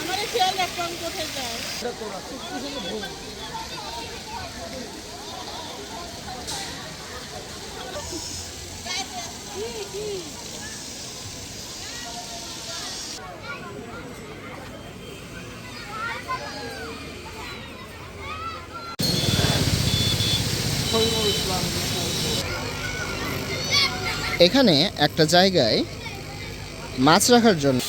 আমার খেয়াল রাখো আমি কোথায় যাই? এখানে একটা জায়গায় মাছ রাখার জন্য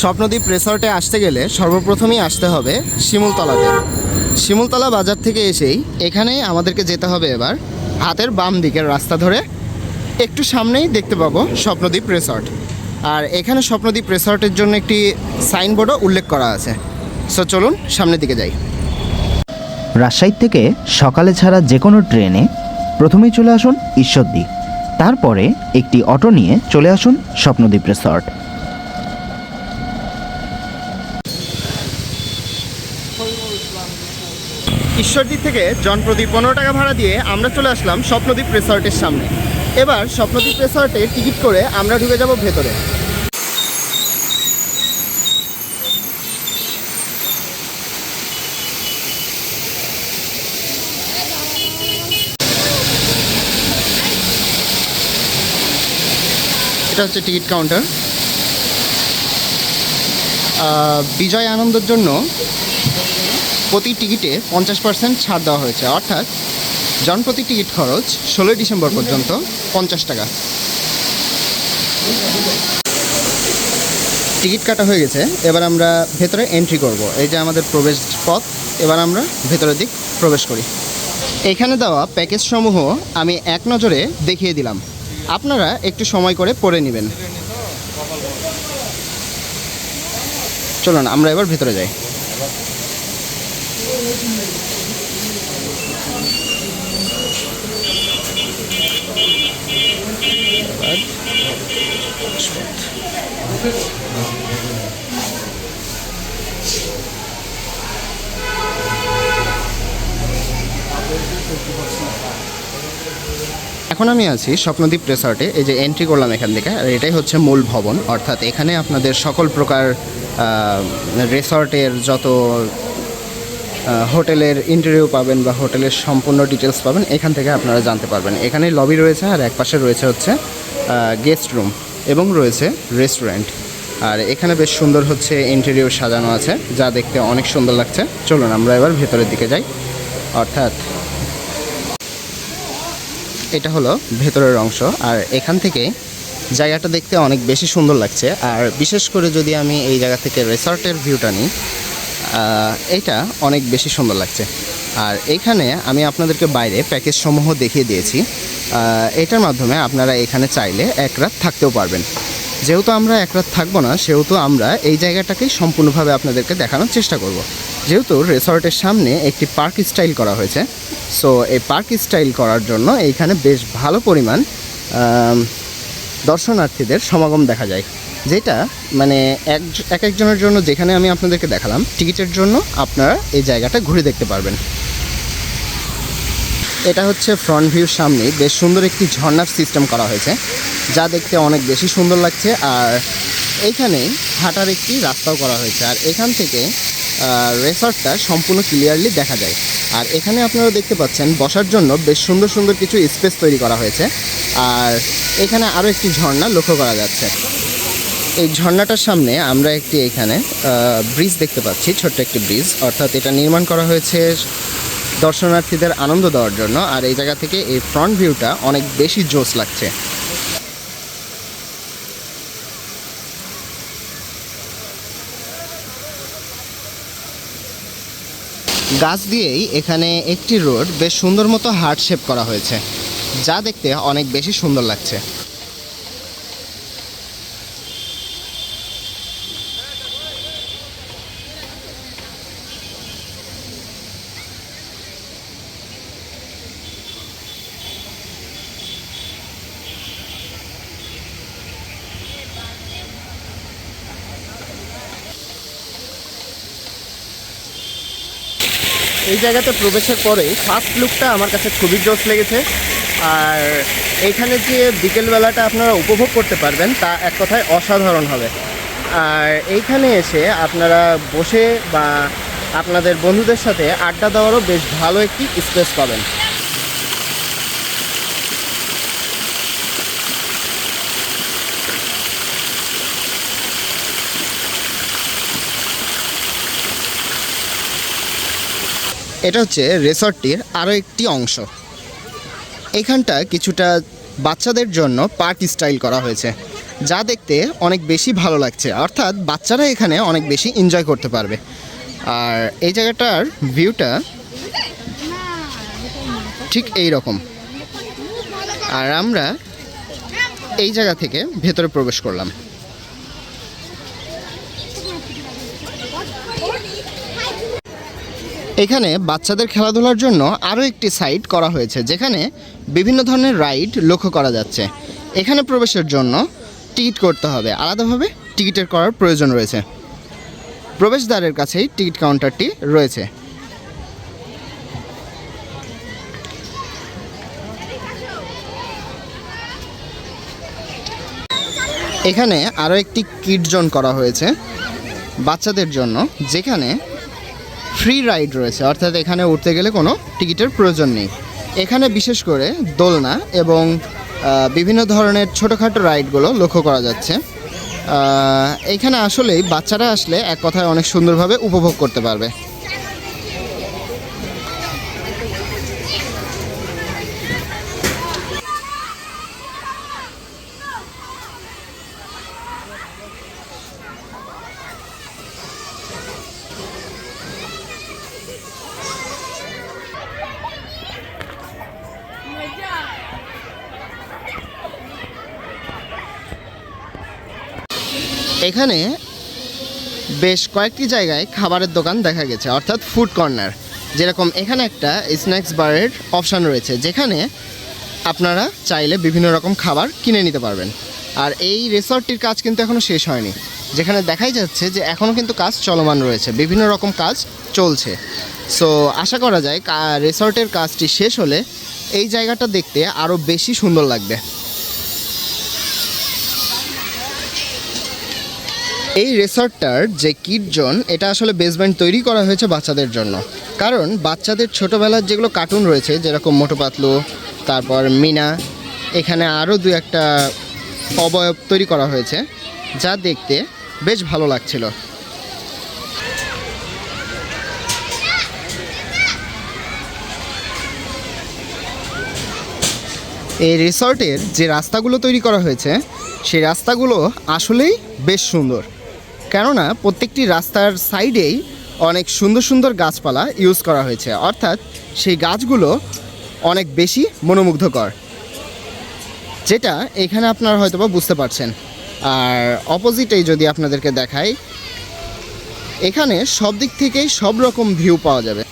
স্বপ্নদ্বীপ রিসর্টে আসতে গেলে সর্বপ্রথমেই আসতে হবে শিমুলতলাতে। শিমুলতলা বাজার থেকে এসেই এখানে আমাদেরকে যেতে হবে এবার, হাতের বাম দিকের রাস্তা ধরে। একটু সামনেই দেখতে পাবো স্বপ্নদ্বীপ রিসর্ট। আর এখানে স্বপ্নদ্বীপ রিসর্টের জন্য একটি সাইনবোর্ডও উল্লেখ করা আছে। সো চলুন সামনের দিকে যাই। রাজশাহী থেকে সকালে ছাড়া যে কোনো ট্রেনে প্রথমেই চলে আসুন ঈশ্বরদী। তারপরে একটি অটো নিয়ে চলে আসুন স্বপ্নদ্বীপ রিসর্ট। ঈশ্বরদী থেকে জনপ্রতি পনেরো টাকা ভাড়া দিয়ে আমরা চলে আসলাম স্বপ্নদ্বীপ রিসর্টের সামনে। এবার স্বপ্নদ্বীপ রিসর্টে টিকিট করে আমরা ঢুকে যাব ভেতরে। এটা হচ্ছে টিকিট কাউন্টার। বিজয় আনন্দের জন্য প্রতি টিকিটে পঞ্চাশ পার্সেন্ট ছাড় দেওয়া হয়েছে। অর্থাৎ জনপ্রতি টিকিট খরচ ষোলোই ডিসেম্বর পর্যন্ত পঞ্চাশ টাকা। টিকিট কাটা হয়ে গেছে। এবার আমরা ভেতরে এন্ট্রি করব। এই যে আমাদের প্রবেশ পথ, এবার আমরা ভেতরের দিক প্রবেশ করি। এখানে দেওয়া প্যাকেজ সমূহ আমি এক নজরে দেখিয়ে দিলাম। আপনারা একটু সময় করে পড়ে নেবেন। চলুন, আমরা এবার ভেতরে যাই। এখন আমি আছি স্বপ্নদ্বীপ রিসর্টে, এই যে এন্ট্রি করলাম এখান থেকে, আর এটাই হচ্ছে মূল ভবন। অর্থাৎ এখানে আপনাদের সকল প্রকার রিসর্টের যত হোটেলের ইন্টারভিউ পাবেন বা হোটেলের সম্পূর্ণ ডিটেলস পাবেন, এখান থেকে আপনারা জানতে পারবেন। এখানে লবি রয়েছে আর এক পাশে রয়েছে হচ্ছে গেস্ট রুম এবং রয়েছে রেস্টুরেন্ট আর এখানে বেশ সুন্দর হচ্ছে ইন্টেরিয়র সাজানো আছে, যা দেখতে অনেক সুন্দর লাগছে। চলুন আমরা এবার ভেতরের দিকে যাই। অর্থাৎ এটা হলো ভেতরের অংশ। আর এখান থেকে জায়গাটা দেখতে অনেক বেশি সুন্দর লাগছে। আর বিশেষ করে যদি আমি এই জায়গা থেকে রিসর্টের ভিউটা নিই এটা অনেক বেশি সুন্দর লাগছে। আর এখানে আমি আপনাদেরকে বাইরে প্যাকেজ সমূহ দেখিয়ে দিয়েছি। এটার মাধ্যমে আপনারা এখানে চাইলে এক রাত থাকতেও পারবেন। যেহেতু আমরা এক রাত থাকব না, সেহেতু আমরা এই জায়গাটাকেই সম্পূর্ণভাবে আপনাদেরকে দেখানোর চেষ্টা করব। যেহেতু রিসর্টের সামনে একটি পার্ক স্টাইল করা হয়েছে, সো এই পার্ক স্টাইল করার জন্য এইখানে বেশ ভালো পরিমাণ দর্শনার্থীদের সমাগম দেখা যায়। যেটা মানে এক এক একজনের জন্য যেখানে আমি আপনাদেরকে দেখালাম, টিকিটের জন্য আপনারা এই জায়গাটা ঘুরে দেখতে পারবেন। এটা হচ্ছে ফ্রন্ট ভিউর সামনে। বেশ সুন্দর একটি ঝর্ণার সিস্টেম করা হয়েছে, যা দেখতে অনেক বেশি সুন্দর লাগছে। আর এইখানে হাঁটার একটি রাস্তাও করা হয়েছে। আর এখান থেকে রেসর্টটা সম্পূর্ণ ক্লিয়ারলি দেখা যায়। আর এখানে আপনারা দেখতে পাচ্ছেন, বসার জন্য বেশ সুন্দর সুন্দর কিছু স্পেস তৈরি করা হয়েছে। আর এখানে আরও একটি ঝর্ণা লক্ষ্য করা যাচ্ছে। এই ঝর্ণাটার সামনে আমরা একটি এখানে ব্রিজ দেখতে পাচ্ছি, ছোট্ট একটি ব্রিজ অর্থাৎ এটা নির্মাণ করা হয়েছে দর্শনার্থীদের আনন্দ দেওয়ার জন্য আর এই জায়গা থেকে এই ফ্রন্ট ভিউটা অনেক বেশি জোস লাগছে। গাছ দিয়েই এখানে একটি রোড বেশ সুন্দর মতো হার্ট শেপ করা হয়েছে, যা দেখতে অনেক বেশি সুন্দর লাগছে। এই জায়গাতে প্রবেশের পরে ফার্স্ট লুকটা আমার কাছে খুবই জোস লেগেছে। আর এইখানে যে বিকেলবেলাটা আপনারা উপভোগ করতে পারবেন, তা এক কথায় অসাধারণ হবে। আর এইখানে এসে আপনারা বসে বা আপনাদের বন্ধুদের সাথে আড্ডা দেওয়ারও বেশ ভালো একটি স্পেস পাবেন। এটা হচ্ছে রিসর্টটির আরও একটি অংশ। এইখানটা কিছুটা বাচ্চাদের জন্য পার্ক স্টাইল করা হয়েছে, যা দেখতে অনেক বেশি ভালো লাগছে। অর্থাৎ বাচ্চারা এখানে অনেক বেশি এনজয় করতে পারবে। আর এই জায়গাটার ভিউটা ঠিক এই রকম আর আমরা এই জায়গা থেকে ভেতরে প্রবেশ করলাম। এখানে বাচ্চাদের খেলাধুলার জন্য আরও একটি সাইট করা হয়েছে, যেখানে বিভিন্ন ধরনের রাইড লক্ষ্য করা যাচ্ছে। এখানে প্রবেশের জন্য টিকিট করতে হবে। আলাদাভাবে টিকিটের করার প্রয়োজন রয়েছে। প্রবেশদ্বারের কাছেই টিকিট কাউন্টারটি রয়েছে। এখানে আরও একটি কিট জোন করা হয়েছে বাচ্চাদের জন্য, যেখানে ফ্রি রাইড রয়েছে, অর্থাৎ এখানে উঠতে গেলে কোনো টিকিটের প্রয়োজন নেই। এখানে বিশেষ করে দোলনা এবং বিভিন্ন ধরনের ছোটোখাটো রাইডগুলো লক্ষ্য করা যাচ্ছে। এখানে আসলেই বাচ্চারা আসলে এক কথায় অনেক সুন্দরভাবে উপভোগ করতে পারবে। এখানে বেশ কয়েকটি জায়গায় খাবারের দোকান দেখা গেছে, অর্থাৎ ফুড কর্নার যেরকম এখানে একটা স্ন্যাক্স বারের অপশান রয়েছে, যেখানে আপনারা চাইলে বিভিন্ন রকম খাবার কিনে নিতে পারবেন। আর এই রিসর্টটির কাজ কিন্তু এখনও শেষ হয়নি, যেখানে দেখাই যাচ্ছে যে এখনও কিন্তু কাজ চলমান রয়েছে, বিভিন্ন রকম কাজ চলছে। সো আশা করা যায় রিসর্টের কাজটি শেষ হলে এই জায়গাটা দেখতে আরও বেশি সুন্দর লাগবে। এই রেসর্টটার যে কিড জোন এটা আসলে বেসমেন্ট তৈরি করা হয়েছে বাচ্চাদের জন্য। কারণ বাচ্চাদের ছোটোবেলার যেগুলো কার্টুন রয়েছে, যেরকম মোটু পাতলু, তারপর মিনা, এখানে আরও দু একটা অবয়ব তৈরি করা হয়েছে, যা দেখতে বেশ ভালো লাগছিল। এই রিসর্টের যে রাস্তাগুলো তৈরি করা হয়েছে, সেই রাস্তাগুলো আসলেই বেশ সুন্দর। কেননা প্রত্যেকটি রাস্তার সাইডেই অনেক সুন্দর সুন্দর গাছপালা ইউজ করা হয়েছে। অর্থাৎ সেই গাছগুলো অনেক বেশি মনোমুগ্ধকর, যেটা এখানে আপনারা হয়তো বা বুঝতে পারছেন। আর অপোজিটেই যদি আপনাদেরকে দেখাই, এখানে সব দিক থেকেই সব রকম ভিউ পাওয়া যাবে।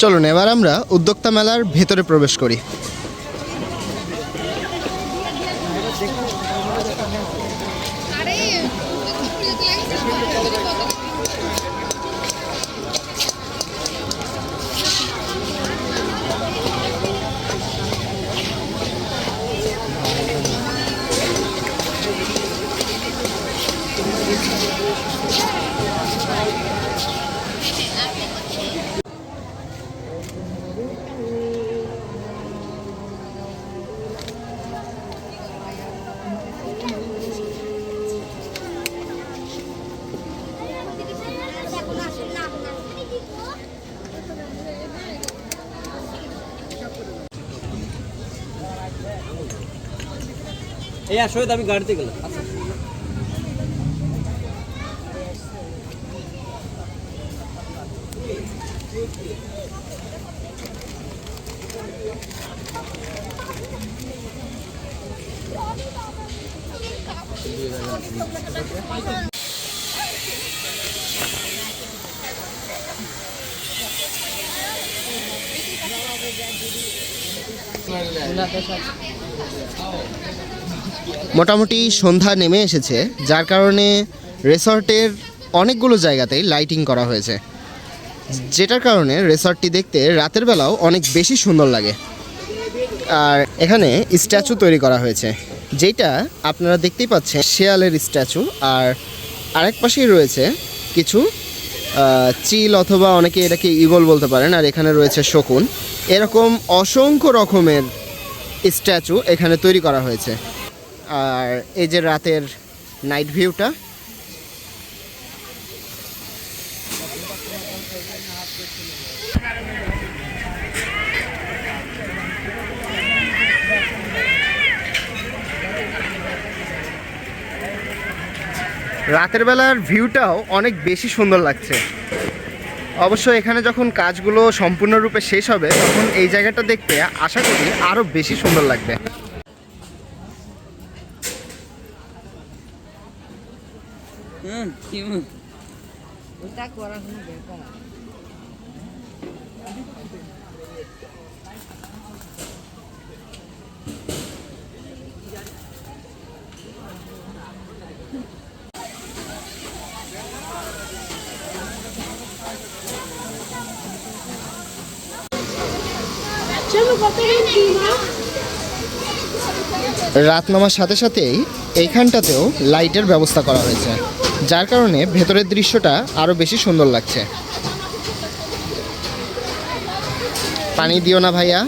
চলুন এবার আমরা উদ্যোক্তা মেলার ভেতরে প্রবেশ করি। এই আসলে আমি গাড়িতে গেলাম। মোটামুটি সন্ধ্যা নেমে এসেছে, যার কারণে রিসর্টের অনেকগুলো জায়গাতেই লাইটিং করা হয়েছে। যেটার কারণে রিসর্টটি দেখতে রাতের বেলাও অনেক বেশি সুন্দর লাগে। আর এখানে স্ট্যাচু তৈরি করা হয়েছে যেটা আপনারা দেখতেই পাচ্ছেন শেয়ালের স্ট্যাচু। আর আরেক পাশেই রয়েছে কিছু চিল অথবা অনেকে এটাকে ইগল বলতে পারেন, আর এখানে রয়েছে শকুন। এরকম অসংখ্য রকমের স্ট্যাচু এখানে তৈরি করা হয়েছে। আর এই যে রাতের নাইট ভিউটা রাতের বেলার ভিউটাও অনেক বেশি সুন্দর লাগছে। অবশ্য এখানে যখন কাজগুলো সম্পূর্ণরূপে শেষ হবে, তখন এই জায়গাটা দেখতে আশা করি আরও বেশি সুন্দর লাগবে হুম কি ওটা কোনো ব্যাপার রাত নামার সাথে সাথেই এইখানটাতেও লাইটের ব্যবস্থা করা হয়েছে। যার কারণে ভেতরের দৃশ্যটা আরও বেশি সুন্দর লাগছে। পানি দিও না ভাইয়া।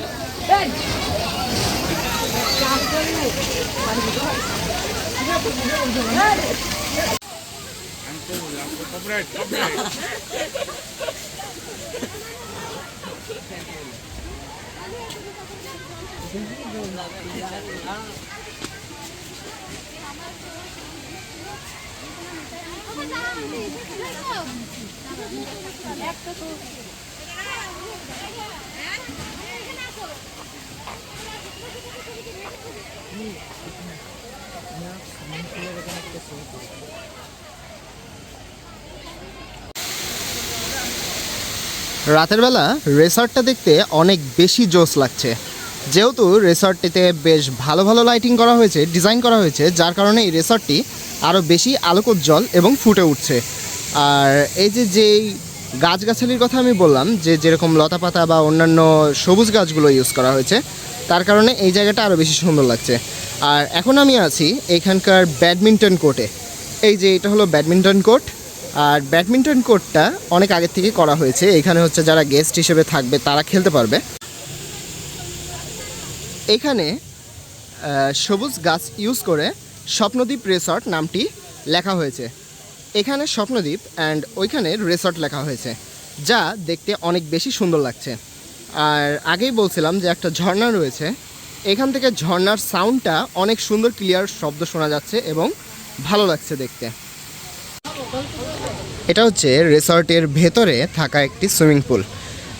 রাতের বেলা রেসর্টটা দেখতে অনেক বেশি জোস লাগছে। যেহেতু রেসর্টটিতে বেশ ভালো ভালো লাইটিং করা হয়েছে ডিজাইন করা হয়েছে, যার কারণে এই রেসর্টটি আরও বেশি আলোকোজ্জ্বল এবং ফুটে উঠছে। আর এই যে যেই গাছগাছালির কথা আমি বললাম, যে যেরকম লতাপাতা বা অন্যান্য সবুজ গাছগুলো ইউজ করা হয়েছে, তার কারণে এই জায়গাটা আরও বেশি সুন্দর লাগছে। আর এখন আমি আছি এখানকার ব্যাডমিন্টন কোর্টে। এই যে এটা হলো ব্যাডমিন্টন কোর্ট। আর ব্যাডমিন্টন কোর্টটা অনেক আগের থেকে করা হয়েছে। এখানে হচ্ছে যারা গেস্ট হিসেবে থাকবে, তারা খেলতে পারবে। এখানে সবুজ গাছ ইউজ করে স্বপ্নদ্বীপ রিসর্ট নামটি লেখা হয়েছে। এখানে স্বপ্নদ্বীপ অ্যান্ড ওইখানে রিসর্ট লেখা হয়েছে, যা দেখতে অনেক বেশি সুন্দর লাগছে। আর আগেই বলছিলাম যে একটা ঝর্ণা রয়েছে, এখান থেকে ঝর্ণার সাউন্ডটা অনেক সুন্দর ক্লিয়ার শব্দ শোনা যাচ্ছে এবং ভালো লাগছে দেখতে। এটা হচ্ছে রিসর্টের ভেতরে থাকা একটি সুইমিং পুল,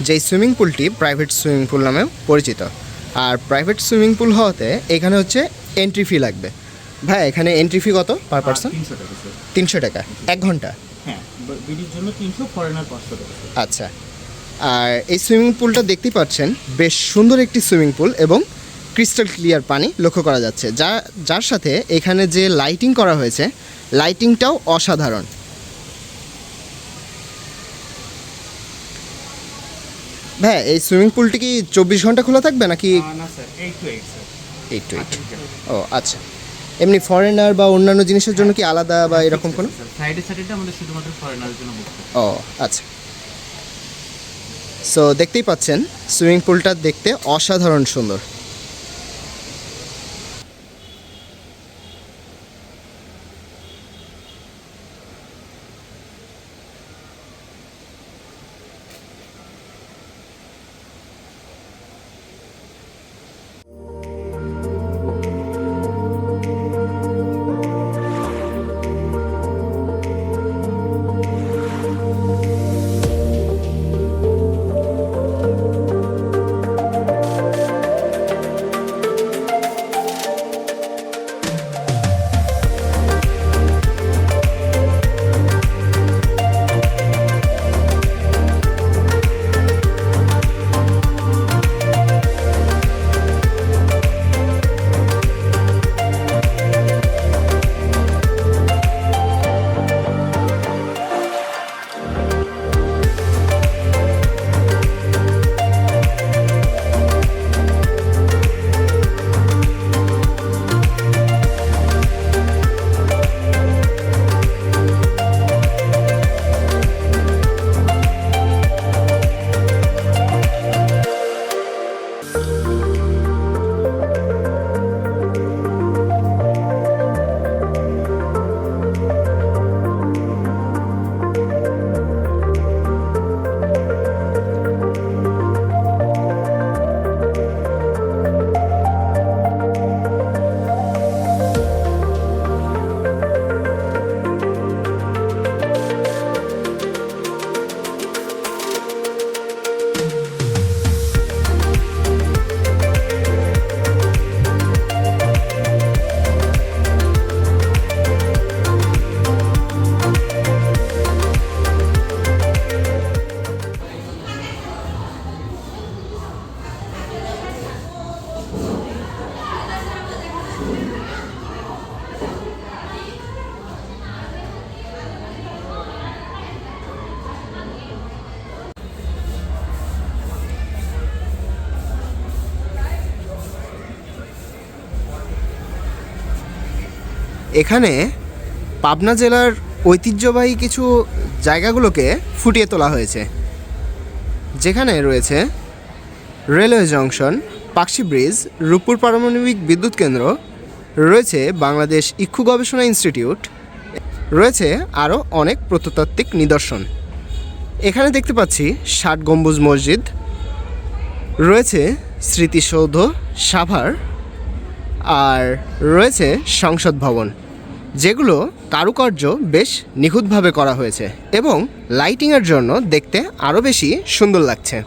যেই সুইমিং পুলটি প্রাইভেট সুইমিং পুল নামেও পরিচিত। আর প্রাইভেট সুইমিং পুল হওয়াতে এখানে হচ্ছে এন্ট্রি ফি লাগবে। ভাই এখানে এন্ট্রি ফি কত? পার পার্সন তিনশো টাকা এক ঘণ্টা? হ্যাঁ আচ্ছা। আর এই সুইমিং পুলটা দেখতেই পাচ্ছেন বেশ সুন্দর একটি সুইমিং পুল এবং ক্রিস্টাল ক্লিয়ার পানি লক্ষ্য করা যাচ্ছে। যা যার সাথে এখানে যে লাইটিং করা হয়েছে লাইটিংটাও অসাধারণ। ভাই এই সুইমিং পুলটি কি চব্বিশ ঘণ্টা খোলা থাকবে নাকি? না sir eight two eight sir eight two eight ও আচ্ছা। এমনি ফরেনার বা অন্যান্য জিনিসের জন্য কি আলাদা বা এরকম কোনো? স্যার ফ্রাইডে স্যাটারডে আমাদের শুধুমাত্র ফরেনারের জন্য বুক ও আচ্ছা। সো দেখতেই পাচ্ছেন সুইমিং পুলটা দেখতে অসাধারণ সুন্দর। এখানে পাবনা জেলার ঐতিহ্যবাহী কিছু জায়গাগুলোকে ফুটিয়ে তোলা হয়েছে। যেখানে রয়েছে railway junction Pakshi bridge, Rooppur পারমাণবিক বিদ্যুৎ কেন্দ্র, রয়েছে বাংলাদেশ ইক্ষু গবেষণা ইনস্টিটিউট, রয়েছে আরও অনেক প্রত্নতাত্ত্বিক নিদর্শন। এখানে দেখতে পাচ্ছি ষাট গম্বুজ মসজিদ, রয়েছে স্মৃতিসৌধ, সাভার, আর রয়েছে সংসদ ভবন। যেগুলো কারুকার্য বেশ নিখুঁতভাবে করা হয়েছে এবং লাইটিংয়ের জন্য দেখতে আরও বেশি সুন্দর লাগছে।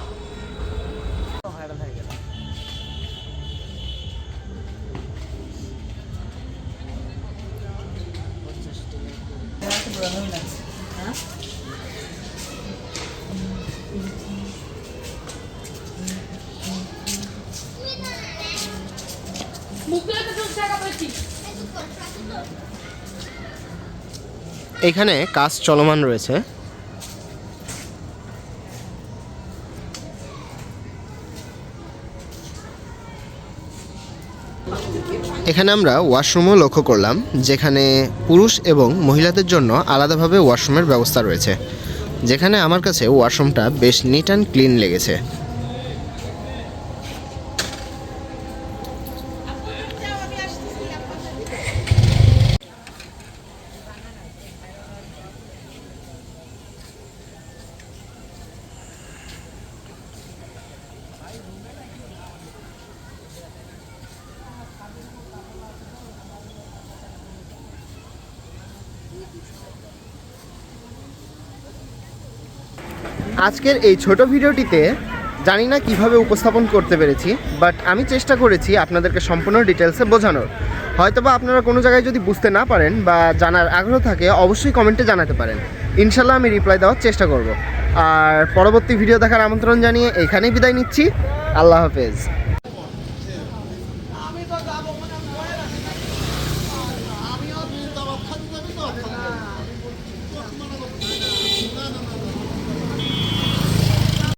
এখানে কাজ চলমান রয়েছে। এখানে আমরা ওয়াশরুমও লক্ষ্য করলাম, যেখানে পুরুষ এবং মহিলাদের জন্য আলাদাভাবে ওয়াশরুমের ব্যবস্থা রয়েছে। যেখানে আমার কাছে ওয়াশরুমটা বেশ নিট অ্যান্ড ক্লিন লেগেছে। আজকের এই ছোট ভিডিওটিতে জানি না কীভাবে উপস্থাপন করতে পেরেছি বাট আমি চেষ্টা করেছি আপনাদেরকে সম্পূর্ণ ডিটেলসে বোঝানোর। হয়তোবা আপনারা কোনো জায়গায় যদি বুঝতে না পারেন বা জানার আগ্রহ থাকে, অবশ্যই কমেন্টে জানাতে পারেন। ইনশাল্লাহ আমি রিপ্লাই দেওয়ার চেষ্টা করব। আর পরবর্তী ভিডিও দেখার আমন্ত্রণ জানিয়ে এখানেই বিদায় নিচ্ছি। আল্লাহ হাফেজ।